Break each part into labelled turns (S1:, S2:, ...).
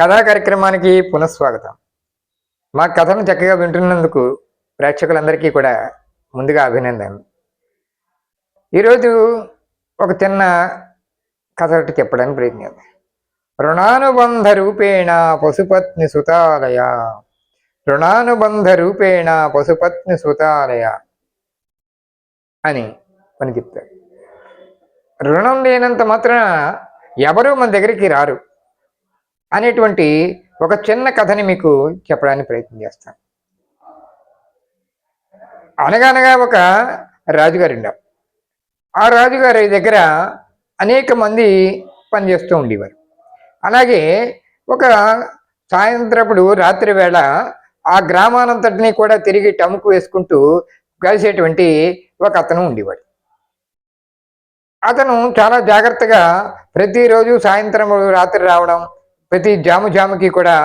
S1: కథా కార్యక్రమానికి పునఃస్వాగతం. మా కథను చక్కగా వింటున్నందుకు ప్రేక్షకులందరికీ కూడా ముందుగా అభినందనలు. ఈరోజు ఒక చిన్న కథ ఒకటి చెప్పడానికి ప్రయత్నిద్దాం. రుణానుబంధ రూపేణ పశుపత్ని సుతాలయ రుణానుబంధ రూపేణ పశుపత్ని సుతాలయ అని అని చెప్తారు. రుణం లేనంత మాత్రాన ఎవరూ మన దగ్గరికి రారు. అనేటువంటి ఒక చిన్న కథని మీకు చెప్పడానికి ప్రయత్నం చేస్తాను. అనగనగా ఒక రాజుగారు ఉండారు ఆ రాజుగారి దగ్గర అనేక మంది పనిచేస్తూ ఉండేవారు. అలాగే ఒక సాయంత్రపుడు రాత్రి వేళ ఆ గ్రామానంతటినీ కూడా తిరిగి టముకు వేసుకుంటూ కలిసేటువంటి ఒక అతను ఉండేవాడు. అతను చాలా జాగ్రత్తగా ప్రతిరోజు సాయంత్రం రాత్రి రావడం ప్రతి జాము జాముకి కూడా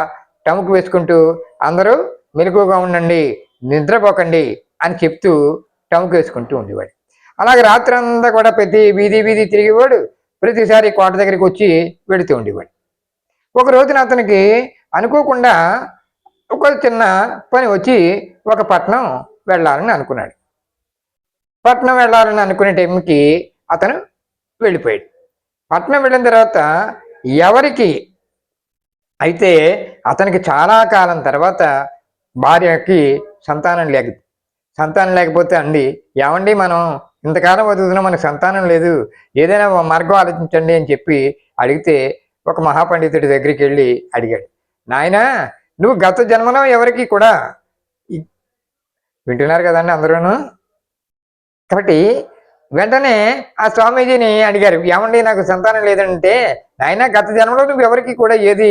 S1: టముకు వేసుకుంటూ అందరూ మెలకుగా ఉండండి నిద్రపోకండి అని చెప్తూ టముకు వేసుకుంటూ ఉండేవాడు. అలాగే రాత్రి అంతా కూడా ప్రతి వీధి వీధి తిరిగేవాడు ప్రతిసారి కోట దగ్గరికి వచ్చి వెళుతూ ఉండేవాడు. ఒక రోజున అతనికి అనుకోకుండా ఒక చిన్న పని వచ్చి ఒక పట్నం వెళ్ళాలని అనుకున్నాడు. పట్నం వెళ్ళాలని అనుకునే టైంకి అతను వెళ్ళిపోయాడు. పట్నం వెళ్ళిన తర్వాత ఎవరికి అయితే అతనికి చాలా కాలం తర్వాత భార్యకి సంతానం లేక సంతానం లేకపోతే అండి ఏమండి మనం ఇంతకాలం బతుకుతున్నాం మనకు సంతానం లేదు ఏదైనా మార్గం ఆలోచించండి అని చెప్పి అడిగితే ఒక మహాపండితుడి దగ్గరికి వెళ్ళి అడిగాడు. నాయనా నువ్వు గత జన్మలో ఎవరికి కూడా వింటున్నారు కదండి అందరూను? కాబట్టి వెంటనే ఆ స్వామీజీని అడిగారు ఏమండి నాకు సంతానం లేదంటే నాయన గత జన్మలో నువ్వు ఎవరికి కూడా ఏది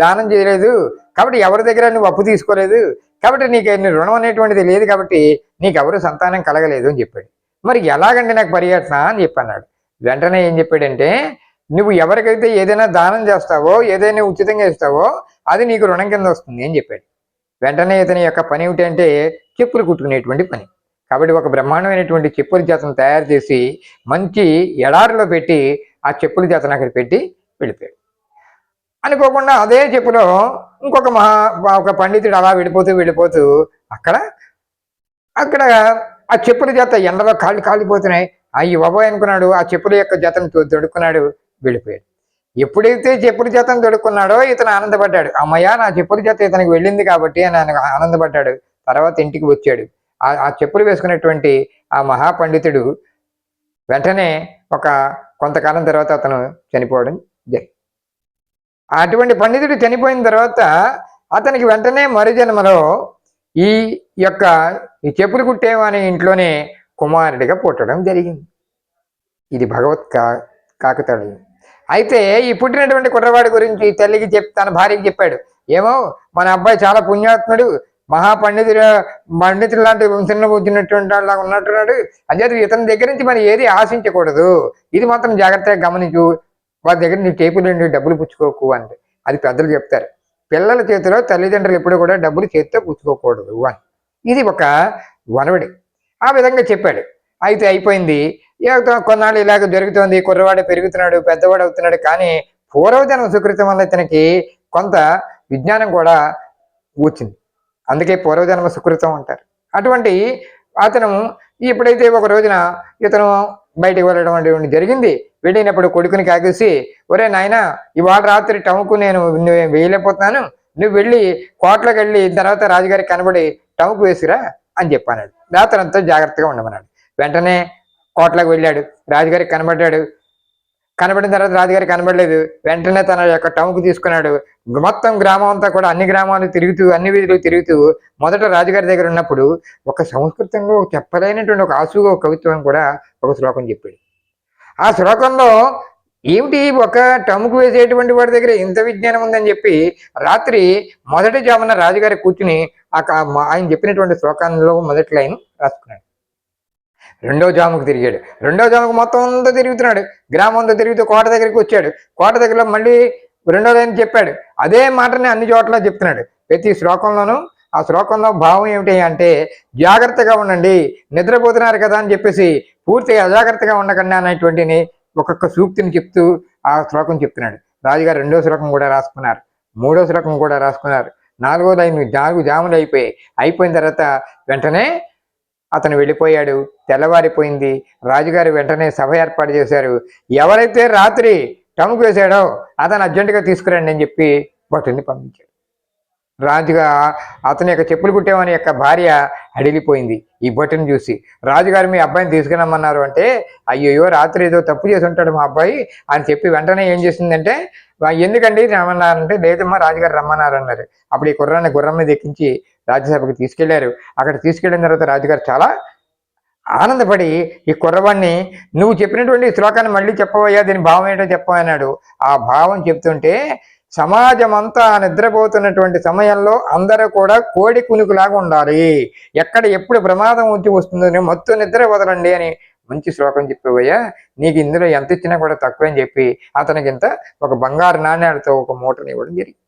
S1: దానం చేయలేదు. కాబట్టి ఎవరి దగ్గర నువ్వు అప్పు తీసుకోలేదు. కాబట్టి నీకు రుణం అనేటువంటిది లేదు కాబట్టి నీకు ఎవరు సంతానం కలగలేదు అని చెప్పాడు. మరి ఎలాగండి నాకు పర్యటన అని చెప్పన్నాడు వెంటనే ఏం చెప్పాడంటే నువ్వు ఎవరికైతే ఏదైనా దానం చేస్తావో ఏదైనా ఉచితంగా ఇస్తావో అది నీకు రుణం కింద వస్తుంది అని చెప్పాడు. వెంటనే ఇతని యొక్క పని ఏమిటంటే చెప్పులు కుట్టుకునేటువంటి పని. కాబట్టి ఒక బ్రహ్మాండమైనటువంటి చెప్పుల జాతను తయారు చేసి మంచి ఎడారిలో పెట్టి ఆ చెప్పుల జాతను అక్కడ పెట్టి వెళ్ళిపోయాడు. అనుకోకుండా అదే చెప్పులో ఇంకొక మహా ఒక పండితుడు అలా వెళ్ళిపోతూ వెళ్ళిపోతూ అక్కడ అక్కడ ఆ చెప్పుల జత ఎండలో కాళ్ళు కాలిపోతున్నాయి. అయ్యి బాబోయ్ అనుకున్నాడు ఆ చెప్పుల యొక్క జతను దొడుక్కున్నాడు వెళ్ళిపోయాడు. ఎప్పుడైతే చెప్పుల జతను దొడుక్కున్నాడో ఇతను ఆనందపడ్డాడు. అమ్మయ్య నా చెప్పుల జత ఇతనికి వెళ్ళింది కాబట్టి అని ఆయన ఆనందపడ్డాడు. తర్వాత ఇంటికి వచ్చాడు. ఆ ఆ చెప్పులు వేసుకున్నటువంటి ఆ మహాపండితుడు వెంటనే ఒక కొంతకాలం తర్వాత అతను చనిపోవడం జరిగింది అటువంటి పండితుడు చనిపోయిన తర్వాత అతనికి వెంటనే మరు జన్మలో ఈ యొక్క ఈ చెప్పులు కుట్టేవాని ఇంట్లోనే కుమారుడిగా పుట్టడం జరిగింది. ఇది భగవత్ కా కాకతాళీయం. అయితే ఈ పుట్టినటువంటి కుర్రవాడి గురించి తల్లికి చెప్ తన భార్యకి చెప్పాడు. ఏమో మన అబ్బాయి చాలా పుణ్యాత్ముడు మహాపండితుడు పండితుడు లాంటి వంశంలో వచ్చినటువంటి వాళ్ళ ఉన్నట్టున్నాడు. అదే ఇతని దగ్గర నుంచి మనం ఏది ఆశించకూడదు. ఇది మాత్రం జాగ్రత్తగా గమనించు. వారి దగ్గర నీ టేపులు నుండి డబ్బులు పుచ్చుకోకు అంటే అది పెద్దలు చెప్తారు. పిల్లల చేతిలో తల్లిదండ్రులు ఎప్పుడు కూడా డబ్బులు చేతితో పుచ్చుకోకూడదు అని. ఇది ఒక వనవడి ఆ విధంగా చెప్పాడు. అయితే అయిపోయింది. ఏదో కొన్నాళ్ళు ఇలాగ జరుగుతోంది. కుర్రవాడు పెరుగుతున్నాడు పెద్దవాడు అవుతున్నాడు. కానీ పూర్వజనం సుకృతం వల్ల ఇతనికి కొంత విజ్ఞానం కూడా వచ్చింది. అందుకే పూర్వజన్మ సుకృతం అంటారు. అటువంటి అతను ఇప్పుడైతే ఒక రోజున ఇతను బయటికి వెళ్ళడం అనేటువంటి జరిగింది వెళ్ళినప్పుడు కొడుకుని కాకేసి ఒరే నాయన ఇవాళ రాత్రి టముకు నేను నువ్వు వేయలేకపోతున్నాను నువ్వు వెళ్ళి కోట్లోకి వెళ్ళి తర్వాత రాజుగారికి కనబడి టముకు వేసిరా అని చెప్పాను రాత్రి అంతా జాగ్రత్తగా ఉండమన్నాడు. వెంటనే కోట్లోకి వెళ్ళాడు. రాజుగారికి కనబడ్డాడు. కనబడిన తర్వాత రాజుగారి కనబడలేదు. వెంటనే తన యొక్క టముకు తీసుకున్నాడు. మొత్తం గ్రామం అంతా కూడా అన్ని గ్రామాలు తిరుగుతూ అన్ని వీధులు తిరుగుతూ మొదట రాజుగారి దగ్గర ఉన్నప్పుడు ఒక సంస్కృతంలో చెప్పలేనటువంటి ఒక ఆసుగా ఒక కవిత్వం కూడా ఒక శ్లోకం చెప్పాడు. ఆ శ్లోకంలో ఏమిటి ఒక టముకు వేసేటువంటి వాడి దగ్గర ఇంత విజ్ఞానం ఉందని చెప్పి రాత్రి మొదటి జామున రాజుగారి కూర్చుని ఆ క- ఆయన చెప్పినటువంటి శ్లోకంలో మొదటి లైన్ రాసుకున్నాడు. రెండో జాముకు తిరిగాడు. రెండో జాముకు మొత్తం అంతా తిరుగుతున్నాడు. గ్రామం అంతా తిరుగుతూ కోట దగ్గరికి వచ్చాడు. కోట దగ్గర మళ్ళీ రెండో లైన్ చెప్పాడు. అదే మాటని అన్ని చోట్ల చెప్తున్నాడు. ప్రతి శ్లోకంలోనూ ఆ శ్లోకంలో భావం ఏమిటి అంటే జాగ్రత్తగా ఉండండి. నిద్రపోతున్నారు కదా అని చెప్పేసి పూర్తిగా అజాగ్రత్తగా ఉండకండి అనేటువంటిని ఒక్కొక్క సూక్తిని చెప్తూ ఆ శ్లోకం చెప్తున్నాడు. రాజుగారు రెండో శ్లోకం కూడా రాసుకున్నారు. మూడో శ్లోకం కూడా రాసుకున్నారు. నాలుగో లైన్ నాలుగు జాములు అయిపోయాయి అయిపోయిన తర్వాత వెంటనే అతను వెళ్ళిపోయాడు. తెల్లవారిపోయింది. రాజుగారు వెంటనే సభ ఏర్పాటు చేశారు. ఎవరైతే రాత్రి టముకు వేశాడో అతను అర్జెంటుగా తీసుకురండి అని చెప్పి భటుని పంపించాడు. రాజుగా అతని యొక్క చెప్పులు కుట్టేవాని యొక్క భార్య అడిగిపోయింది. ఈ భటుని చూసి రాజుగారు మీ అబ్బాయిని తీసుకురమ్మన్నారు అంటే అయ్యో రాత్రి ఏదో తప్పు చేసి ఉంటాడు మా అబ్బాయి అని చెప్పి వెంటనే ఏం చేసిందంటే ఎందుకండి రమ్మన్నారంటే లేదమ్మా రాజుగారు రమ్మన్నారు అన్నారు. అప్పుడు ఈ కుర్రాన్ని గుర్రం మీద ఎక్కించి రాజ్యసభకు తీసుకెళ్ళారు. అక్కడ తీసుకెళ్ళిన తర్వాత రాజుగారు చాలా ఆనందపడి ఈ కుర్రవాణ్ణి నువ్వు చెప్పినటువంటి శ్లోకాన్ని మళ్ళీ చెప్పవయ్యా దీని భావం ఏంటో చెప్పమన్నాడు ఆ భావం చెప్తుంటే సమాజం అంతా నిద్రపోతున్నటువంటి సమయంలో అందరూ కూడా కోడి కునుకులాగా ఉండాలి. ఎక్కడ ఎప్పుడు ప్రమాదం వచ్చి వస్తుందో మొత్తం నిద్ర వదలండి అని మంచి శ్లోకం చెప్పేవయ్యా. నీకు ఇందులో ఎంత ఇచ్చినా కూడా తక్కువని చెప్పి అతనికి ఇంత ఒక బంగారు నాణ్యాలతో ఒక మూటని ఇవ్వడం జరిగింది.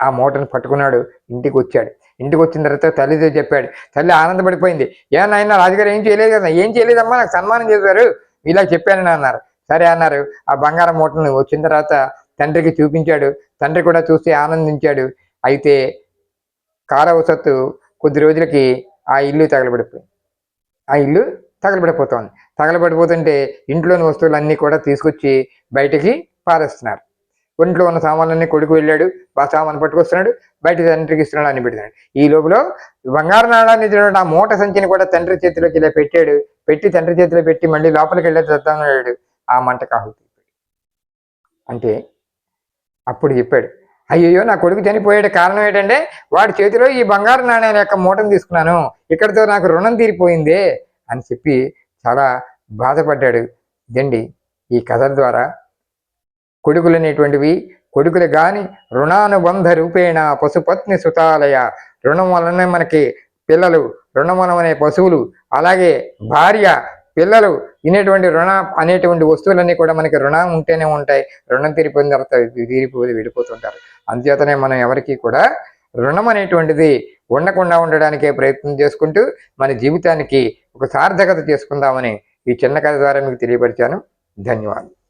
S1: ఆ మూటను పట్టుకున్నాడు ఇంటికి వచ్చాడు. ఇంటికి వచ్చిన తర్వాత తల్లితో చెప్పాడు తల్లి ఆనందపడిపోయింది. ఏ నాయన రాజుగారు ఏం చేయలేదు కదా? ఏం చేయలేదమ్మా? నాకు సన్మానం చేశారు. ఇలా చెప్పానని అన్నారు. సరే అన్నారు. ఆ బంగారం మూటను వచ్చిన తర్వాత తండ్రికి చూపించాడు. తండ్రి కూడా చూసి ఆనందించాడు. అయితే కాలవసత్తు కొద్ది రోజులకి ఆ ఇల్లు తగలబడిపోయింది. ఆ ఇల్లు తగలబడిపోతోంది. తగలబడిపోతుంటే ఇంట్లోని వస్తువులన్నీ కూడా తీసుకొచ్చి బయటికి పారేస్తున్నారు. ఒంట్లో ఉన్న సామాన్లన్నీ కొడుకు వెళ్ళాడు. ఆ సామాన్ పట్టుకొస్తున్నాడు. బయట తండ్రికి ఇస్తున్నాడు అని పెడుతున్నాడు. ఈ లోపల బంగారు నాణాన్ని తినడం ఆ మూట సంచిని కూడా తండ్రి చేతిలోకి ఇలా పెట్టాడు. పెట్టి తండ్రి చేతిలో పెట్టి మళ్ళీ లోపలికి వెళ్ళే చదువుతున్నాడు ఆ మంట కాహుతి అంటే అప్పుడు చెప్పాడు అయ్యయ్యో నా కొడుకు చనిపోయాడు కారణం ఏంటంటే వాడి చేతిలో ఈ బంగారు నాణ్యాల యొక్క మూటను తీసుకున్నాను. ఇక్కడితో నాకు రుణం తీరిపోయిందే అని చెప్పి చాలా బాధపడ్డాడు ఇదండి ఈ కథల ద్వారా కొడుకులు అనేటువంటివి కొడుకులు కానీ రుణానుబంధ రూపేణ పశుపత్ని సుతాలయ రుణం వలనే మనకి పిల్లలు రుణం అనే పశువులు అలాగే భార్య పిల్లలు ఇనేటువంటి రుణ అనేటువంటి వస్తువులన్నీ కూడా మనకి రుణం ఉంటేనే ఉంటాయి. రుణం తీరిపోయిన తర్వాత తీరిపోయి వెళ్ళిపోతుంటారు అందుచేతనే మనం ఎవరికి కూడా రుణం అనేటువంటిది ఉండకుండా ఉండడానికే ప్రయత్నం చేసుకుంటూ మన జీవితానికి ఒక సార్థకత చేసుకుందామని ఈ చిన్న కథ ద్వారా మీకు తెలియపరిచాను. ధన్యవాదాలు.